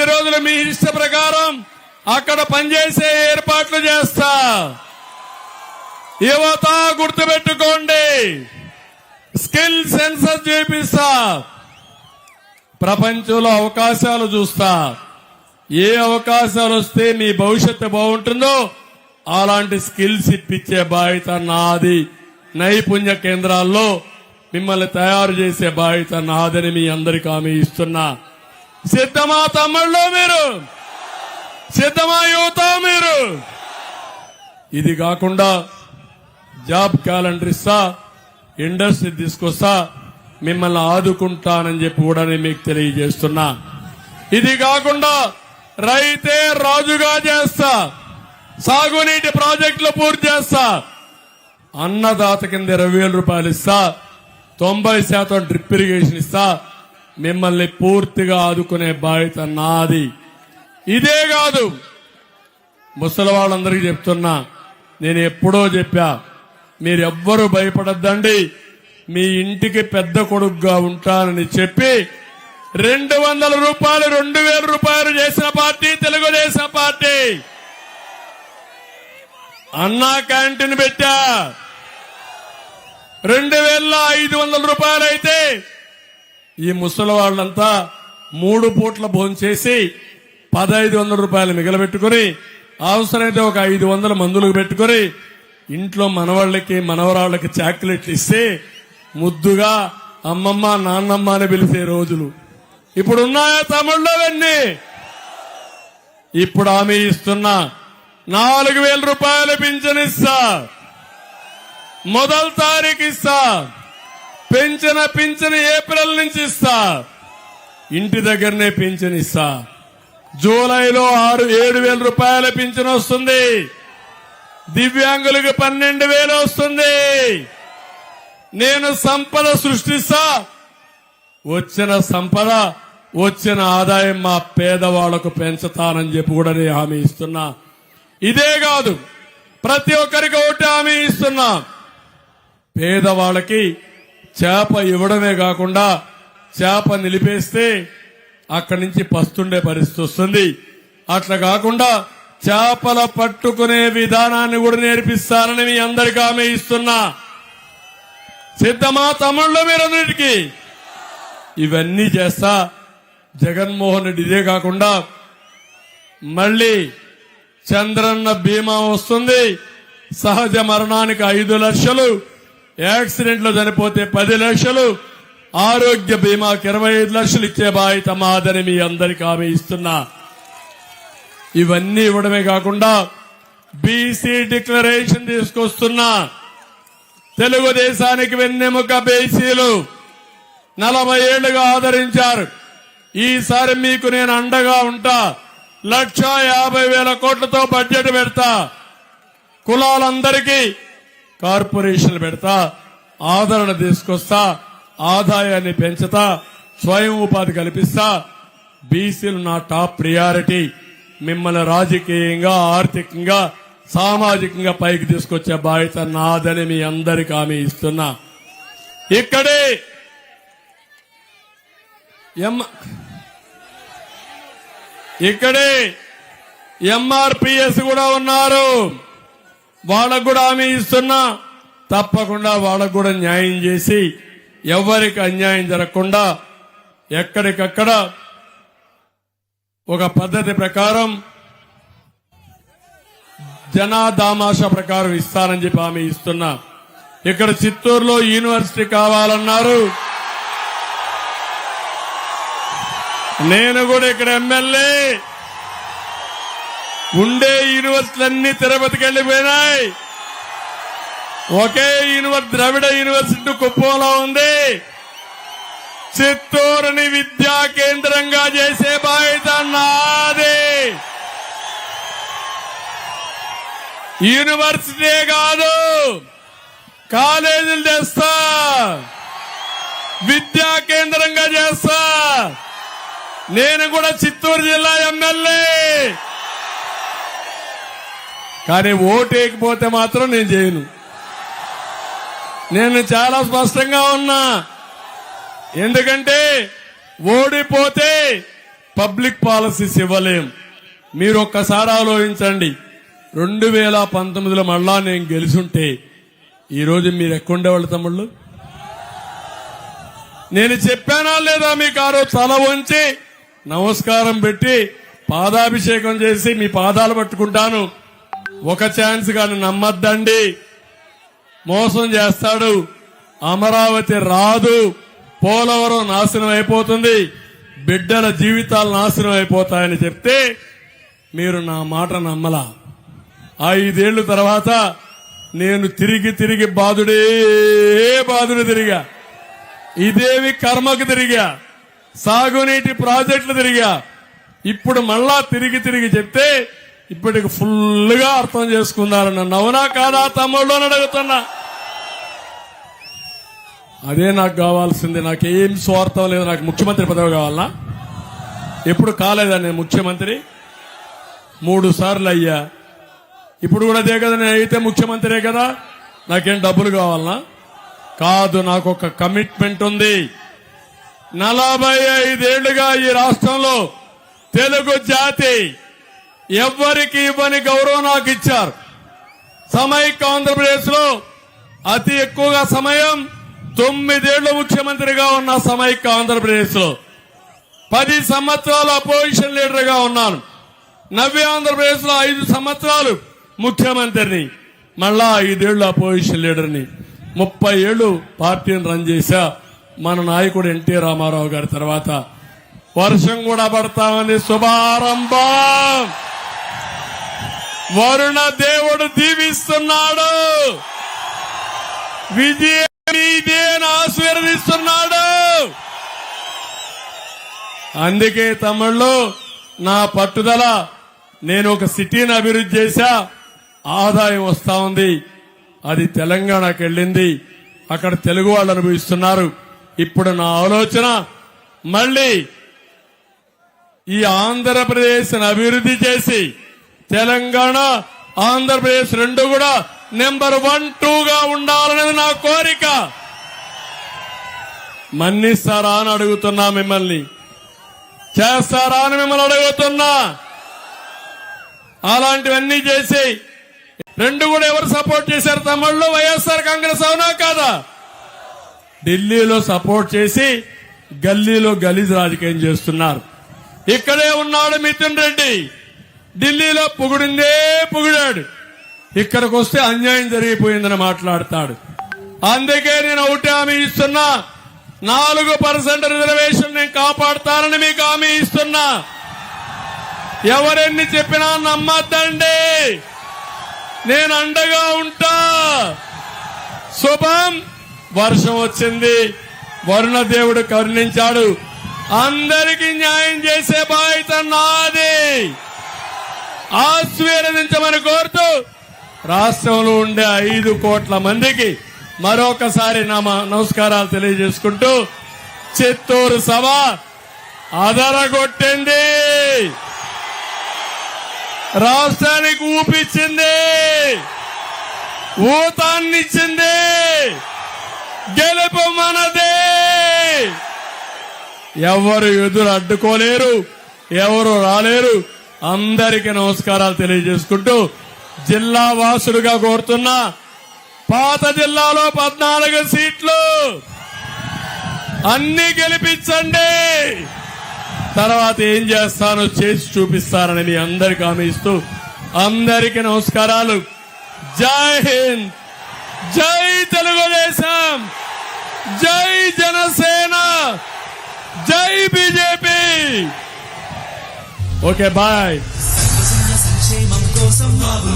పది రోజులు మీ ఇష్ట ప్రకారం అక్కడ పనిచేసే ఏర్పాట్లు చేస్తా. యువత గుర్తుపెట్టుకోండి. స్కిల్ సెన్సస్ చేపిస్తా. ప్రపంచంలో అవకాశాలు చూస్తా. ఏ అవకాశాలు వస్తే మీ భవిష్యత్తు బాగుంటుందో అలాంటి స్కిల్స్ ఇప్పించే బాధ్యత నాది. నైపుణ్య కేంద్రాల్లో మిమ్మల్ని తయారు చేసే బాధ్యత నాదని మీ అందరికి హామీ ఇస్తున్నా. సిద్ధమా తమ్ముళ్ళు మీరు? సిద్ధమా యువత మీరు? ఇది కాకుండా జాబ్ క్యాలెండర్ ఇస్తా ఇండస్ట్రీ తీసుకొస్తా మిమ్మల్ని ఆదుకుంటానని చెప్పి కూడా నేను మీకు తెలియజేస్తున్నా. ఇది కాకుండా రైతే రాజుగా చేస్తా సాగునీటి ప్రాజెక్టులు పూర్తి చేస్తా అన్నదాత కింద ఇరవై వేల రూపాయలు ఇస్తా తొంభై శాతం డ్రిప్ ఇరిగేషన్ ఇస్తా మిమ్మల్ని పూర్తిగా ఆదుకునే బాధ్యత నాది. ఇదే కాదు. ముసలి వాళ్ళందరికీ చెప్తున్నా నేను ఎప్పుడో చెప్పా మీరెవ్వరూ భయపడద్దండి. మీ ఇంటికి పెద్ద కొడుకుగా ఉంటానని చెప్పి రెండు వందల రూపాయలు రెండు వేల రూపాయలు చేసిన party Telugu Desam party. Anna canteen పెట్టా. రెండు వేల ఐదు వందల రూపాయలు అయితే ఈ ముసలి వాళ్ళంతా మూడు పూట్ల భోంచేసి పదహైదు వందల రూపాయలు మిగలబెట్టుకుని అవసరమైతే ఒక ఐదు వందల మందులకు పెట్టుకుని ఇంట్లో మనవాళ్ళకి మనవరాళ్ళకి చాక్లెట్లు ఇస్తే ముద్దుగా అమ్మమ్మ నాన్నమ్మ అని పిలిచే రోజులు. ఇప్పుడు ఉన్నాయా తమిళ్ళో ఇప్పుడు ఆమె ఇస్తున్నా నాలుగు వేల రూపాయలు పింఛనిస్తా మొదటి తారీఖు ఇస్తా. పెంచిన పింఛన్ ఏప్రిల్ నుంచి ఇస్తా. ఇంటి దగ్గరనే పింఛన్ ఇస్తా. జూలైలో ఆరు ఏడు వేల రూపాయల పింఛన్ వస్తుంది. దివ్యాంగులకు పన్నెండు వేలు వస్తుంది. నేను సంపద సృష్టిస్తా. వచ్చిన సంపద వచ్చిన ఆదాయం మా పేదవాళ్ళకు పెంచుతానని చెప్పి కూడా నేను హామీ ఇస్తున్నా. ఇదే కాదు ప్రతి ఒక్కరికి ఒకటి హామీ ఇస్తున్నా. పేదవాళ్ళకి చేప ఇవ్వడమే కాకుండా చేప నిలిపేస్తే అక్కడి నుంచి పస్తుండే పరిస్థితి వస్తుంది. అట్లా కాకుండా చేపల పట్టుకునే విధానాన్ని కూడా నేర్పిస్తానని మీ అందరికీ ఆమె ఇస్తున్నా. సిద్ధమా తమ్ముళ్ళు మీరందరికీ ఇవన్నీ చేస్తా జగన్మోహన్ రెడ్డి ఇదే కాకుండా మళ్ళీ చంద్రన్న బీమా వస్తుంది. సహజ మరణానికి ఐదు లక్షలు యాక్సిడెంట్లో చనిపోతే పది లక్షలు. ఆరోగ్య బీమాకి ఇరవై ఐదు లక్షలు ఇచ్చే బాధ్యత మాదని మీ అందరికీ హామీ ఇస్తున్నా. ఇవన్నీ ఇవ్వడమే కాకుండా బీసీ డిక్లరేషన్ తీసుకొస్తున్నా. తెలుగుదేశానికి వెన్నెముక బీసీలు నలభై ఏళ్ళుగా ఆదరించారు. ఈసారి మీకు నేను అండగా ఉంటా. లక్ష యాభై వేల కోట్లతో బడ్జెట్ పెడతా. కులాలందరికీ కార్పొరేషన్లు పెడతా ఆదరణ తీసుకొస్తా ఆదాయాన్ని పెంచుతా స్వయం ఉపాధి కల్పిస్తా. బీసీలు నా టాప్ ప్రియారిటీ. మిమ్మల్ని రాజకీయంగా ఆర్థికంగా సామాజికంగా పైకి తీసుకొచ్చే బాధ్యత నాదని మీ అందరికీ హామీ ఇస్తున్నా. ఇక్కడే ఇక్కడే ఎంఆర్పిఎస్ కూడా ఉన్నారు. వాళ్ళకు కూడా హామీ ఇస్తున్నా. తప్పకుండా వాళ్ళకు కూడా న్యాయం చేసి ఎవరికి అన్యాయం జరగకుండా ఎక్కడికక్కడ ఒక పద్ధతి ప్రకారం జనాదామాష ప్రకారం ఇస్తానని చెప్పి హామీ ఇస్తున్నా. ఇక్కడ చిత్తూరులో యూనివర్సిటీ కావాలన్నారు. నేను కూడా ఇక్కడ ఎమ్మెల్యే. ఉండే యూనివర్సిటీలన్నీ తిరుపతికి వెళ్ళిపోయినాయి. ఒకే యూనివర్సిటీ ద్రవిడ యూనివర్సిటీ కుప్పంలో ఉంది. చిత్తూరుని విద్యా కేంద్రంగా చేసే బాధ్యత నాది. యూనివర్సిటీ కాదు కాలేజీలు చేస్తా. విద్యా కేంద్రంగా చేస్తా. నేను కూడా చిత్తూరు జిల్లా ఎమ్మెల్యే. కానీ ఓటేయకపోతే మాత్రం నేను చేయను. నేను చాలా స్పష్టంగా ఉన్నా. ఎందుకంటే ఓడిపోతే పబ్లిక్ పాలసీస్ ఇవ్వలేం. మీరు ఒక్కసారి ఆలోచించండి. రెండు వేల పంతొమ్మిదిలో మళ్ళా నేను గెలుచుంటే ఈరోజు మీరు ఎక్కడుండేవాళ్ళు తమ్ముళ్ళు? నేను చెప్పానా లేదా మీకు ఆ రోజు తల వంచి నమస్కారం పెట్టి పాదాభిషేకం చేసి మీ పాదాలు పట్టుకుంటాను? ఒక ఛాన్స్ గాను నమ్మద్దండి. మోసం చేస్తాడు. అమరావతి రాదు. పోలవరం నాశనం అయిపోతుంది. బిడ్డల జీవితాలు నాశనం అయిపోతాయని చెప్తే మీరు నా మాట నమ్మలా. ఐదేళ్ళ తర్వాత నేను తిరిగి తిరిగి బాధుడే బాధుడు తిరిగా. ఇదేవి కర్మకు తిరిగా. సాగునీటి ప్రాజెక్టులు తిరిగా. ఇప్పుడు మళ్ళా తిరిగి తిరిగి చెప్తే ఇప్పటికి ఫుల్గా అర్థం చేసుకున్నారు నన్ను అవునా కాదా తమ్ముళ్ళు అని అడుగుతున్నా. అదే నాకు కావాల్సింది. నాకేం స్వార్థం లేదు. నాకు ముఖ్యమంత్రి పదవి కావాలనా ఎప్పుడు కాలేదా నేను ముఖ్యమంత్రి? మూడు సార్లు అయ్యా. ఇప్పుడు కూడా అదే కదా నేను అయితే ముఖ్యమంత్రే కదా? నాకేం డబ్బులు కావాలనా కాదు నాకు ఒక కమిట్మెంట్ ఉంది. నలభై ఐదేళ్ళుగా ఈ రాష్ట్రంలో తెలుగు జాతి ఎవ్వరికి ఇవ్వని గౌరవం నాకు ఇచ్చారు. సమైక్య ఆంధ్రప్రదేశ్లో అతి ఎక్కువగా సమయం తొమ్మిదేళ్ళు ముఖ్యమంత్రిగా ఉన్న సమైక్య ఆంధ్రప్రదేశ్లో పది సంవత్సరాలు అపోజిషన్ లీడర్గా ఉన్నాను. నవ్య ఆంధ్రప్రదేశ్లో ఐదు సంవత్సరాలు ముఖ్యమంత్రిని మళ్ళా ఐదేళ్ళు అపోజిషన్ లీడర్ని. ముప్పై ఏళ్ళు పార్టీని రన్ చేశా మన నాయకుడు ఎన్టీ రామారావు గారి తర్వాత. వర్షం కూడా పడతామని శుభారంభం! వరుణ దేవుడు దీవిస్తున్నాడు. విజయం ఆశీర్వదిస్తున్నాడు. అందుకే తమిళ్ళో నా పట్టుదల నేను ఒక సిటీని అభివృద్ధి చేశా. ఆదాయం వస్తా ఉంది. అది తెలంగాణకు వెళ్ళింది. అక్కడ తెలుగు వాళ్ళు అనుభవిస్తున్నారు. ఇప్పుడు నా ఆలోచన మళ్ళీ ఈ ఆంధ్రప్రదేశ్ అభివృద్ధి చేసి తెలంగాణ ఆంధ్రప్రదేశ్ రెండు కూడా నెంబర్ వన్ టూగా ఉండాలనేది నా కోరిక. మన్నిస్తారా అని అడుగుతున్నా మిమ్మల్ని. చేస్తారా అని మిమ్మల్ని అడుగుతున్నా. అలాంటివన్నీ చేసి రెండు కూడా ఎవరు సపోర్ట్ చేశారు? తమిళ్ళో వైఎస్ఆర్ కాంగ్రెస్ అవునా కాదా? ఢిల్లీలో సపోర్ట్ చేసి గల్లీలో గలీజ్ రాజకీయం చేస్తున్నారు. ఇక్కడే ఉన్నాడు మిథున్ రెడ్డి. ఢిల్లీలో పొగిడిందే పొగిడాడు. ఇక్కడికి వస్తే అన్యాయం జరిగిపోయిందని మాట్లాడతాడు. అందుకే నేను ఒకటి హామీ ఇస్తున్నా. నాలుగు పర్సెంట్ రిజర్వేషన్ నేను కాపాడతానని మీకు హామీ ఇస్తున్నా. ఎవరెన్ని చెప్పినా నమ్మద్దండి. నేను అండగా ఉంటా. శుభం. వర్షం వచ్చింది. వరుణ దేవుడు కరుణించాడు. అందరికీ న్యాయం చేసే బాధ్యత నాది. ఆశీర్వదించమని కోరుతూ రాష్ట్రంలో ఉండే ఐదు కోట్ల మందికి మరొకసారి నా నమస్కారాలు తెలియజేసుకుంటూ చిత్తూరు సభ అదరగొట్టింది. రాష్ట్రానికి ఊపిచ్చింది. ఊతాన్నిచ్చింది. గెలుపు మనదే. ఎవరు ఎదురు అడ్డుకోలేరు ఎవరు రాలేరు అందరికీ నమస్కారాలు తెలియజేసుకుంటూ జిల్లా వాసుడుగా కోరుతున్నా పాత జిల్లాలో పద్నాలుగు సీట్లు. అన్ని గెలిపించండి. తర్వాత ఏం చేస్తానో చేసి చూపిస్తానని మీ అందరికి హామీ ఇస్తూ అందరికీ నమస్కారాలు. జై హింద్. జై తెలుగుదేశం. జై జనసేన. జై బీజేపీ. Okay bye. సంక్షేమం కోసం బాబు